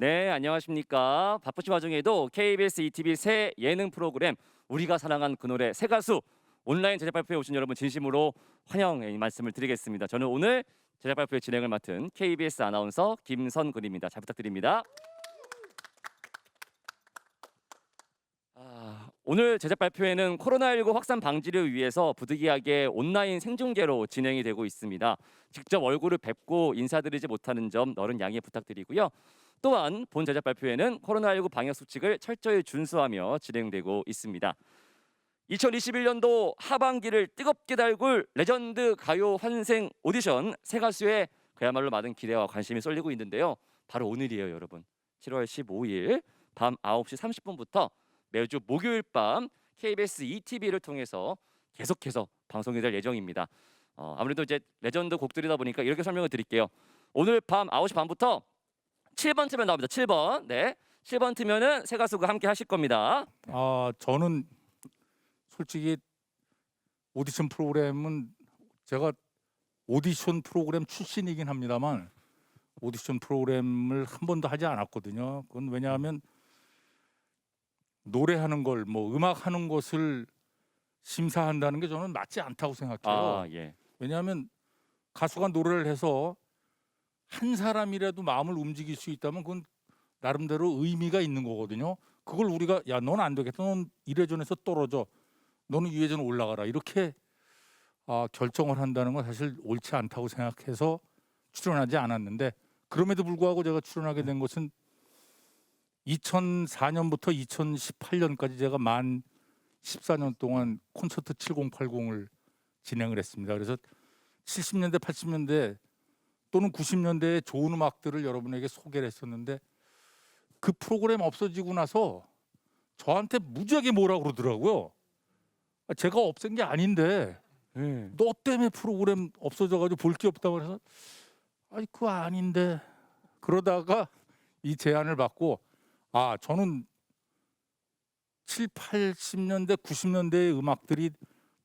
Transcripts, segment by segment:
네, 안녕하십니까. 바쁘신 와중에도 KBS ETV 새 예능 프로그램 우리가 사랑한 그 노래 새 가수 온라인 제작 발표에 오신 여러분 진심으로 환영의 말씀을 드리겠습니다. 저는 오늘 제작 발표의 진행을 맡은 KBS 아나운서 김선근입니다. 잘 부탁드립니다. 오늘 제작 발표회는 코로나19 확산 방지를 위해서 부득이하게 온라인 생중계로 진행이 되고 있습니다. 직접 얼굴을 뵙고 인사드리지 못하는 점 너른 양해 부탁드리고요. 또한 본 제작 발표회는 코로나19 방역 수칙을 철저히 준수하며 진행되고 있습니다. 2021년도 하반기를 뜨겁게 달굴 레전드 가요 환생 오디션 새 가수의 그야말로 많은 기대와 관심이 쏠리고 있는데요. 바로 오늘이에요, 여러분. 7월 15일 밤 9시 30분부터 매주 목요일 밤 KBS ETV를 통해서 계속해서 방송이 될 예정입니다. 어, 아무래도 이제 레전드 곡들이다 보니까 이렇게 설명을 드릴게요. 오늘 밤 9시 반부터 7번 트면 나옵니다. 7번. 네. 7번 트면은 새 가수가 함께 하실 겁니다. 아 저는 솔직히 오디션 프로그램은 제가 오디션 프로그램 출신이긴 합니다만 오디션 프로그램을 한 번도 하지 않았거든요. 그건 왜냐하면 노래하는 걸 뭐 음악 하는 것을 심사한다는 게 저는 맞지 않다고 생각해요. 아, 예. 왜냐하면 가수가 노래를 해서 한 사람이라도 마음을 움직일 수 있다면 그건 나름대로 의미가 있는 거거든요. 그걸 우리가 야 넌 안 되겠다. 넌 이래전에서 떨어져. 너는 이래전 올라가라. 이렇게 아, 결정을 한다는 건 사실 옳지 않다고 생각해서 출연하지 않았는데 그럼에도 불구하고 제가 출연하게 된 것은 2004년부터 2018년까지 제가 만 14년 동안 콘서트 7080을 진행을 했습니다. 그래서 70년대, 80년대 또는 90년대의 좋은 음악들을 여러분에게 소개를 했었는데 그 프로그램 없어지고 나서 저한테 무지하게 뭐라 그러더라고요. 아, 제가 없앤 게 아닌데 예. 너 때문에 프로그램 없어져가지고 볼 게 없다고 해서 아니 그거 아닌데 그러다가 이 제안을 받고 아 저는 7, 80년대, 90년대의 음악들이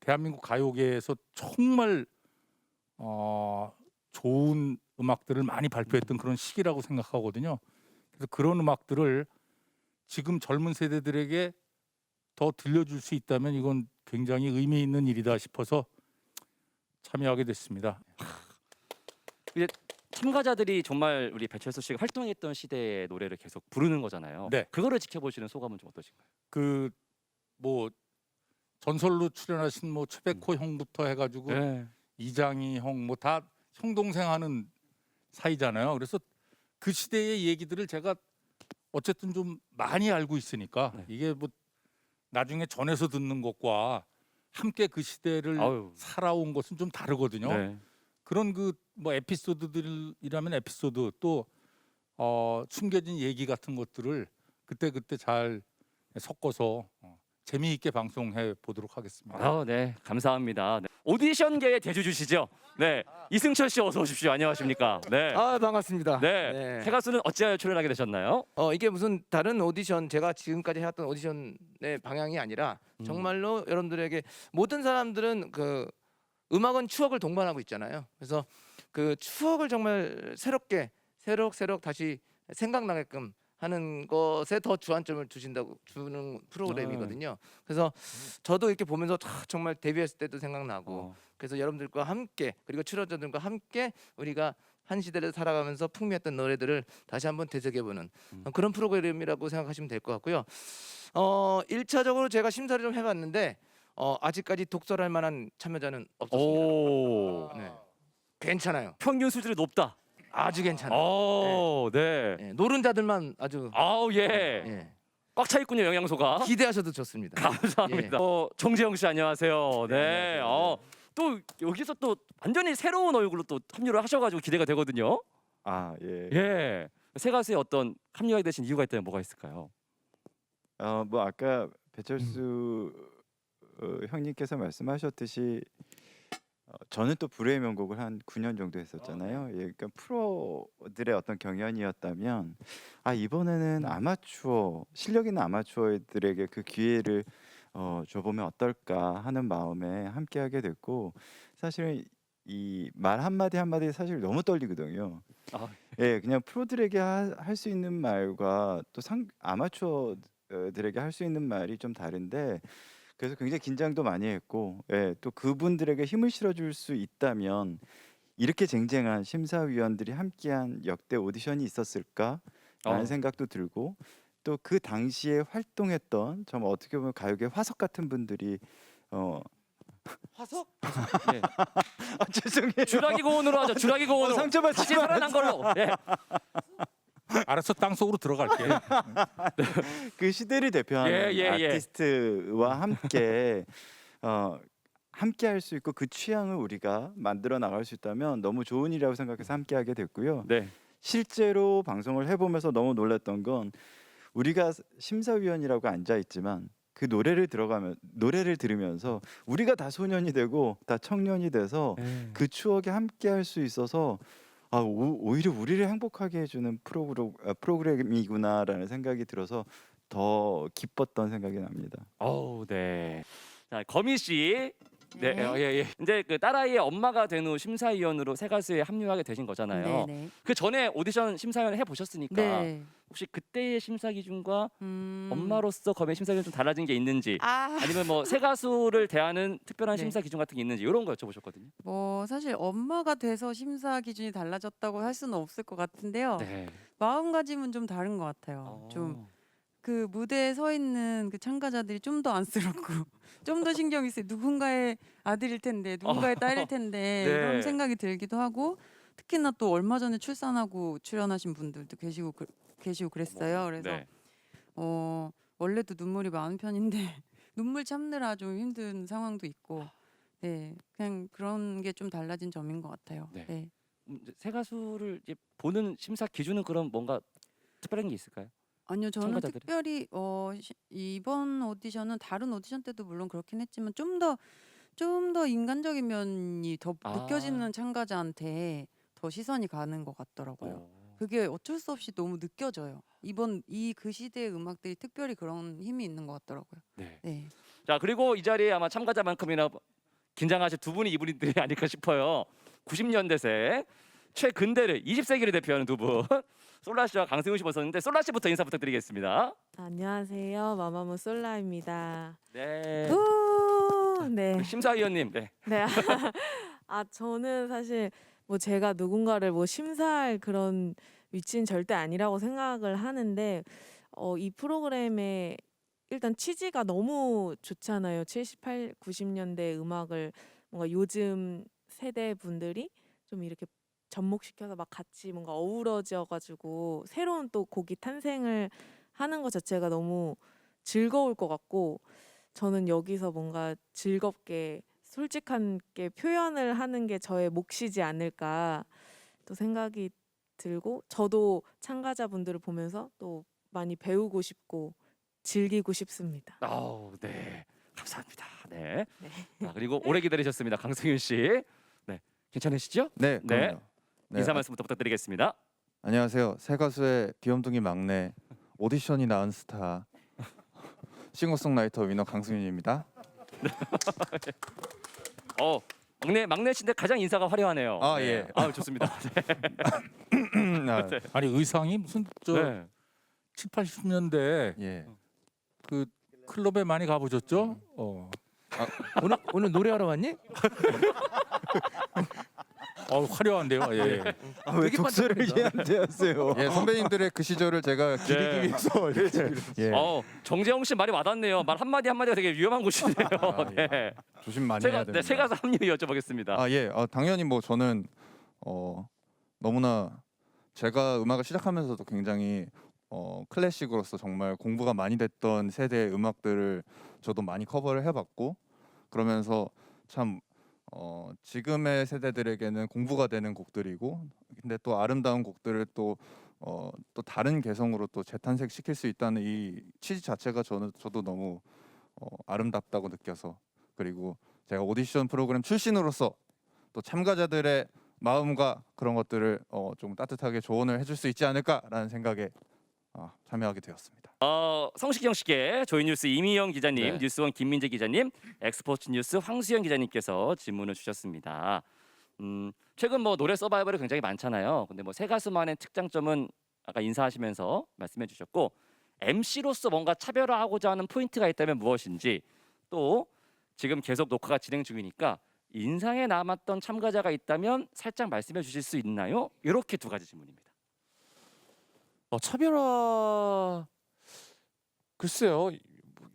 대한민국 가요계에서 정말 어, 좋은 음악들을 많이 발표했던 그런 시기라고 생각하거든요. 그래서 그런 음악들을 지금 젊은 세대들에게 더 들려줄 수 있다면 이건 굉장히 의미 있는 일이다 싶어서 참여하게 됐습니다. 참가자들이 정말 우리 배철수 씨가 활동했던 시대의 노래를 계속 부르는 거잖아요. 네. 그거를 지켜보시는 소감은 좀 어떠신가요? 그 뭐 전설로 출연하신 뭐 최백호 형부터 해가지고 네. 이장희 형 뭐 다 형동생 하는 사이잖아요. 그래서 그 시대의 얘기들을 제가 어쨌든 좀 많이 알고 있으니까 네. 이게 뭐 나중에 전해서 듣는 것과 함께 그 시대를 아유. 살아온 것은 좀 다르거든요. 네. 그런 그 뭐 에피소드들이라면 에피소드 또 어, 숨겨진 얘기 같은 것들을 그때 그때 잘 섞어서 어, 재미있게 방송해 보도록 하겠습니다. 아, 네. 감사합니다. 네. 오디션계의 대주주시죠? 네. 이승철 씨 어서 오십시오. 안녕하십니까? 네. 아 반갑습니다. 네. 새 가수는 어찌하여 출연하게 되셨나요? 어 이게 무슨 다른 오디션 제가 지금까지 해왔던 오디션의 방향이 아니라 음. 정말로 여러분들에게 모든 사람들은 그 음악은 추억을 동반하고 있잖아요. 그래서 그 추억을 정말 새롭게 새록새록 다시 생각나게끔 하는 것에 더 주안점을 두신다고 주는 프로그램이거든요. 그래서 저도 이렇게 보면서 다 정말 데뷔했을 때도 생각나고 어. 그래서 여러분들과 함께 그리고 출연자들과 함께 우리가 한 시대를 살아가면서 풍미했던 노래들을 다시 한번 되새겨보는 음. 어, 그런 프로그램이라고 생각하시면 될 것 같고요. 어, 1차적으로 제가 심사를 좀 해봤는데 어, 아직까지 독설할 만한 참여자는 없었습니다. 오. 네. 괜찮아요. 평균 수준이 높다. 아주 괜찮아요. 오, 네. 예, 노른자들만 아주 아우 예. 예, 꽉 차 있군요, 영양소가. 기대하셔도 좋습니다. 감사합니다. 예. 어, 정재영 씨 안녕하세요. 네. 안녕하세요. 어, 또 여기서 또 완전히 새로운 얼굴로 또 합류를 하셔가지고 기대가 되거든요. 아 예. 예. 새 가수의 어떤 합류하게 되신 이유가 있다면 뭐가 있을까요? 어 뭐 아까 배철수 어, 형님께서 말씀하셨듯이 어, 저는 또 불후의 명곡을 한 9년 정도 했었잖아요. 예, 그러니까 프로들의 어떤 경연이었다면 아 이번에는 아마추어 실력 있는 아마추어들에게 그 기회를 어, 줘보면 어떨까 하는 마음에 함께하게 됐고 사실은 이 말 한마디 한마디 사실 너무 떨리거든요. 아. 예, 그냥 프로들에게 할 수 있는 말과 또 상 아마추어들에게 할 수 있는 말이 좀 다른데 그래서 굉장히 긴장도 많이 했고 예, 또 그분들에게 힘을 실어줄 수 있다면 이렇게 쟁쟁한 심사위원들이 함께한 역대 오디션이 있었을까라는 어. 생각도 들고 또 그 당시에 활동했던 좀 어떻게 보면 가요계 화석 같은 분들이 어 화석? 네. 아, 죄송해요. 주라기 고원으로 하죠. 주라기 고원으로. 어, 상처받지 다시 살아난 걸로. 네. 알았어 땅 속으로 들어갈게. 그 시대를 대표하는 예, 예, 예. 아티스트와 함께 어 함께 할 수 있고 그 취향을 우리가 만들어 나갈 수 있다면 너무 좋은 일이라고 생각해서 함께 하게 됐고요. 네. 실제로 방송을 해보면서 너무 놀랐던 건 우리가 심사위원이라고 앉아 있지만 그 노래를 들어가면 노래를 들으면서 우리가 다 소년이 되고 다 청년이 돼서 그 추억에 함께 할 수 있어서 아 오, 오히려 우리를 행복하게 해주는 프로그램 아, 프로그램이구나라는 생각이 들어서 더 기뻤던 생각이 납니다. 어우, 네. 자, 거미 씨. 네, 네. 어, 예, 예. 이제 그 딸아이의 엄마가 된 후 심사위원으로 새 가수에 합류하게 되신 거잖아요. 네네. 그 전에 오디션 심사위원 해 보셨으니까 네. 혹시 그때의 심사 기준과 음. 엄마로서 검의 심사 기준 좀 달라진 게 있는지 아, 아니면 뭐 새 가수를 대하는 특별한 네. 심사 기준 같은 게 있는지 이런 거 여쭤보셨거든요. 뭐 사실 엄마가 돼서 심사 기준이 달라졌다고 할 수는 없을 것 같은데요. 네. 마음가짐은 좀 다른 것 같아요. 좀 그 무대에 서 있는 그 참가자들이 좀 더 안쓰럽고 좀 더 신경 있어요. 누군가의 아들일 텐데 누군가의 딸일 텐데 네. 이런 생각이 들기도 하고 특히나 또 얼마 전에 출산하고 출연하신 분들도 계시고 그, 계시고 그랬어요. 그래서 네. 어 원래도 눈물이 많은 편인데 눈물 참느라 좀 힘든 상황도 있고 네 그냥 그런 게 좀 달라진 점인 것 같아요. 네. 네. 음, 이제 새 가수를 이제 보는 심사 기준은 그럼 뭔가 특별한 게 있을까요? 아니요 저는 참가자들이? 특별히 어 시- 이번 오디션은 다른 오디션 때도 물론 그렇긴 했지만 좀 더 좀 더 인간적인 면이 더 아. 느껴지는 참가자한테 더 시선이 가는 것 같더라고요. 어. 그게 어쩔 수 없이 너무 느껴져요. 이번 이 그 시대의 음악들이 특별히 그런 힘이 있는 것 같더라고요. 네. 네. 자 그리고 이 자리에 아마 참가자만큼이나 긴장하실 두 분이 이분들이 아닐까 싶어요. 90년대생 최근대를 20세기를 대표하는 두 분. 솔라 씨와 강승훈 씨 모셨는데 솔라 씨부터 인사 부탁드리겠습니다. 안녕하세요. 마마무 솔라입니다. 네. 우! 네. 심사위원님. 네. 네. 아, 저는 사실 뭐 제가 누군가를 뭐 심사할 그런 위치는 절대 아니라고 생각을 하는데 어, 이 프로그램의 일단 취지가 너무 좋잖아요. 78, 90년대 음악을 뭔가 요즘 세대 분들이 좀 이렇게 접목시켜서 막 같이 뭔가 어우러져 가지고 새로운 또 곡이 탄생을 하는 것 자체가 너무 즐거울 것 같고 저는 여기서 뭔가 즐겁게 솔직하게 표현을 하는 게 저의 몫이지 않을까 또 생각이 들고 저도 참가자분들을 보면서 또 많이 배우고 싶고 즐기고 싶습니다. 아우, 네. 감사합니다. 네. 네. 자, 그리고 오래 기다리셨습니다. 강승윤 씨. 네. 괜찮으시죠? 네, 네. 그럼요. 네, 인사 아, 말씀부터 부탁드리겠습니다. 안녕하세요. 새 가수의 귀염둥이 막내 오디션이 나은 스타 싱어송라이터 위너 강승윤입니다. 어, 막내 막내신데 가장 인사가 화려하네요. 아, 네. 예. 아, 좋습니다. 네. 아, 아니 의상이 무슨 저 네. 7, 80년대 예. 그 클럽에 많이 가보셨죠? 어, 오늘 오늘 노래하러 왔니? 어 화려한데요. 예. 아, 왜 되게 독서를 반짝거린다. 이해한대하세요? 예, 선배님들의 그 시절을 제가 기리기 네. 위해서 이렇게 예. 어, 정재영 씨 말이 와닿네요. 말 한마디 한마디가 되게 위험한 곳이네요. 아, 예. 네. 조심 많이 제가 해야 네, 됩니다. 제가 합류 여쭤보겠습니다. 아, 예. 아, 당연히 뭐 저는 어 너무나 제가 음악을 시작하면서도 굉장히 어 클래식으로서 정말 공부가 많이 됐던 세대의 음악들을 저도 많이 커버를 해봤고 그러면서 참 어, 지금의 세대들에게는 공부가 되는 곡들이고 근데 또 아름다운 곡들을 또 어, 또 다른 개성으로 또 재탄생 시킬 수 있다는 이 취지 자체가 저는 저도 너무 어, 아름답다고 느껴서 그리고 제가 오디션 프로그램 출신으로서 또 참가자들의 마음과 그런 것들을 어, 좀 따뜻하게 조언을 해줄 수 있지 않을까라는 생각에 어, 참여하게 되었습니다. 어, 성시경 씨께 조이뉴스 이미영 기자님, 네. 뉴스원 김민재 기자님, 엑스포츠 뉴스 황수영 기자님께서 질문을 주셨습니다. 음, 최근 뭐 노래 서바이벌이 굉장히 많잖아요. 근데 뭐새 가수만의 특장점은 아까 인사하시면서 말씀해 주셨고 MC로서 뭔가 차별화하고자 하는 포인트가 있다면 무엇인지 또 지금 계속 녹화가 진행 중이니까 인상에 남았던 참가자가 있다면 살짝 말씀해 주실 수 있나요? 이렇게 두 가지 질문입니다. 어, 차별화 글쎄요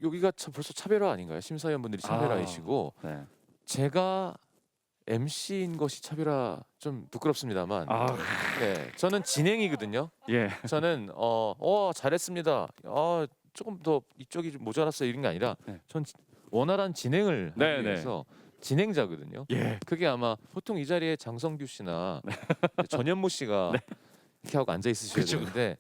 여기가 참 벌써 차별화 아닌가요? 심사위원분들이 차별화이시고 네. 제가 MC인 것이 차별화 좀 부끄럽습니다만 아, 네, 저는 진행이거든요. 예. 저는 어, 어 잘했습니다. 어, 조금 더 이쪽이 좀 모자랐어요 이런 게 아니라 네. 전 지- 원활한 진행을 하기 네, 네. 위해서 진행자거든요. 예. 그게 아마 보통 이 자리에 장성규 씨나 전현무 씨가 이렇게 하고 앉아 있으셔야 그쵸. 되는데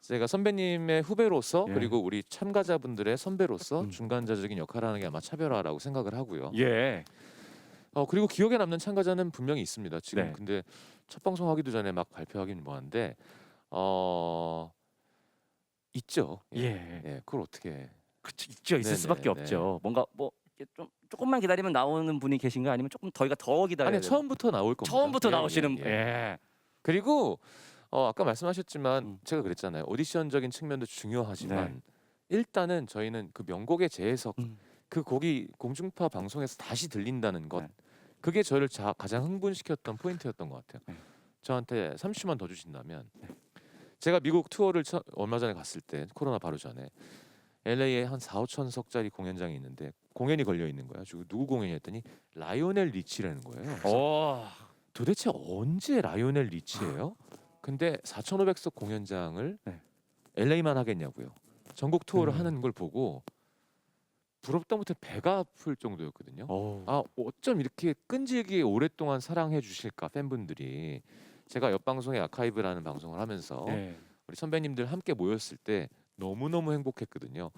제가 선배님의 후배로서 예. 그리고 우리 참가자분들의 선배로서 음. 중간자적인 역할을 하는 게 아마 차별화라고 생각을 하고요. 예. 어 그리고 기억에 남는 참가자는 분명히 있습니다. 지금 네. 근데 첫 방송 하기도 전에 막 발표하기는 뭐한데 어 있죠. 예. 예. 예, 그걸 어떻게 그쵸, 있죠. 있을 네네, 수밖에 네. 없죠. 뭔가 뭐 이렇게 좀 조금만 기다리면 나오는 분이 계신가 아니면 조금 더희가 더 기다려야 아니 돼요? 처음부터 나올 겁니다. 처음부터 예, 나오시는 예, 예. 예. 그리고 어, 아까 말씀하셨지만 음. 제가 그랬잖아요. 오디션적인 측면도 중요하지만 네. 일단은 저희는 그 명곡의 재해석 음. 그 곡이 공중파 방송에서 다시 들린다는 것 네. 그게 저를 자, 가장 흥분시켰던 포인트였던 것 같아요. 네. 저한테 30만 더 주신다면 제가 미국 투어를 처, 얼마 전에 갔을 때 코로나 바로 전에 LA에 한 4, 5천석짜리 공연장이 있는데 공연이 걸려 있는 거야. 저 누구 공연이 했더니 라이오넬 리치라는 거예요. 그래서 오. 도대체 언제 라이오넬 리치예요? 근데 4,500석 공연장을 네. LA만 하겠냐고요. 전국 투어를 음. 하는 걸 보고 부럽다 못해 배가 아플 정도였거든요. 오. 아 어쩜 이렇게 끈질기게 오랫동안 사랑해 주실까 팬분들이 제가 옆 방송에 아카이브라는 방송을 하면서 예. 우리 선배님들 함께 모였을 때 너무 너무 행복했거든요.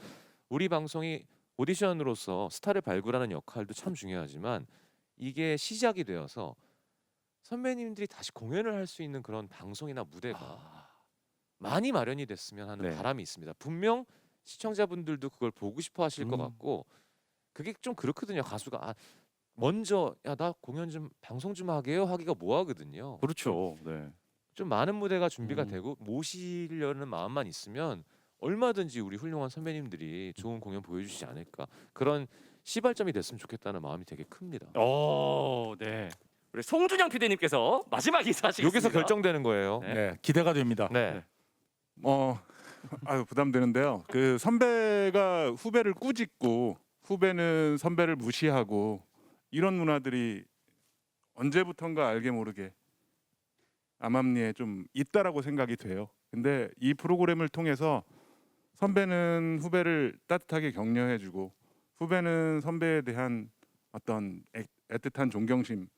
우리 방송이 오디션으로서 스타를 발굴하는 역할도 참 중요하지만 이게 시작이 되어서 선배님들이 다시 공연을 할 수 있는 그런 방송이나 무대가 아. 많이 마련이 됐으면 하는 네. 바람이 있습니다. 분명 시청자분들도 그걸 보고 싶어 하실 것 음. 같고 그게 좀 그렇거든요. 가수가 아, 먼저 야 나 공연 좀 방송 좀 하게요 하기가 뭐하거든요. 그렇죠. 네. 좀 많은 무대가 준비가 음. 되고 모시려는 마음만 있으면 얼마든지 우리 훌륭한 선배님들이 좋은 공연 보여주시지 않을까 그런 시발점이 됐으면 좋겠다는 마음이 되게 큽니다. 오, 네. 우리 송준영 PD님께서 마지막 인사하시겠습니다. 여기서 결정되는 거예요. 네. 네, 기대가 됩니다. 네. 어, 아유 부담되는데요. 그 선배가 후배를 꾸짖고 후배는 선배를 무시하고 이런 문화들이 언제부턴가 알게 모르게 암암리에 좀 있다라고 생각이 돼요. 근데 이 프로그램을 통해서 선배는 후배를 따뜻하게 격려해주고 후배는 선배에 대한 어떤 애, 애틋한 존경심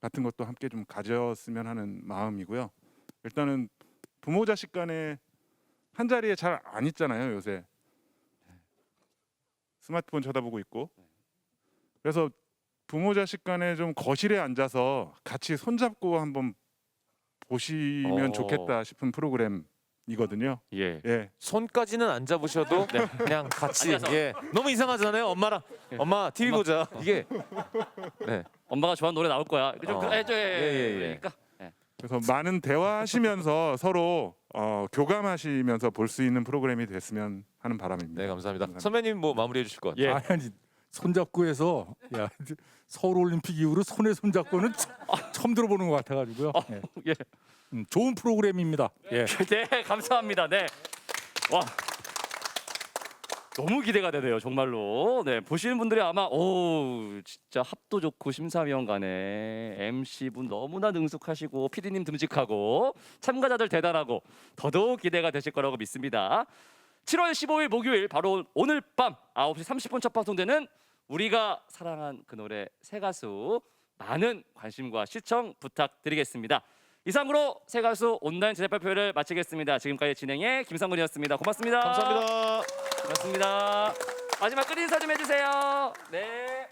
같은 것도 함께 좀 가졌으면 하는 마음이고요. 일단은 부모 자식 간에 한 자리에 잘 안 있잖아요 요새 스마트폰 쳐다보고 있고 그래서 부모 자식 간에 좀 거실에 앉아서 같이 손잡고 한번 보시면 어. 좋겠다 싶은 프로그램 이거든요. 예. 예, 손까지는 안 잡으셔도 그냥 같이. 예 너무 이상하잖아요 엄마랑 엄마 TV 보자 이게 엄마가 좋아하는 노래 나올 거야. 좀 어. 그- 해줘. 예, 예, 예. 그러니까 그래서 많은 대화하시면서 서로 어, 교감하시면서 볼 수 있는 프로그램이 됐으면 하는 바람입니다. 네 감사합니다. 감사합니다. 선배님 뭐 마무리해 주실 것 같아요. 예. 아니, 아니 손잡고 해서 야 서울 올림픽 이후로 손에 손잡고는 참- 처음 들어보는 것 같아가지고요. 예. 예. 음, 좋은 프로그램입니다. 예. 네, 감사합니다. 네. 와. 너무 기대가 되네요, 정말로. 네, 보시는 분들이 아마 오, 진짜 합도 좋고 심사위원 간에 MC 분 너무나 능숙하시고 PD님 듬직하고 참가자들 대단하고 더더욱 기대가 되실 거라고 믿습니다. 7월 15일 목요일 바로 오늘 밤 9시 30분 첫 방송되는 우리가 사랑한 그 노래 새 가수 많은 관심과 시청 부탁드리겠습니다. 이상으로 새 가수 온라인 제작 발표를 마치겠습니다. 지금까지 진행의 김상근이었습니다. 고맙습니다. 감사합니다. 고맙습니다. 마지막 끝 인사 좀 해주세요. 네.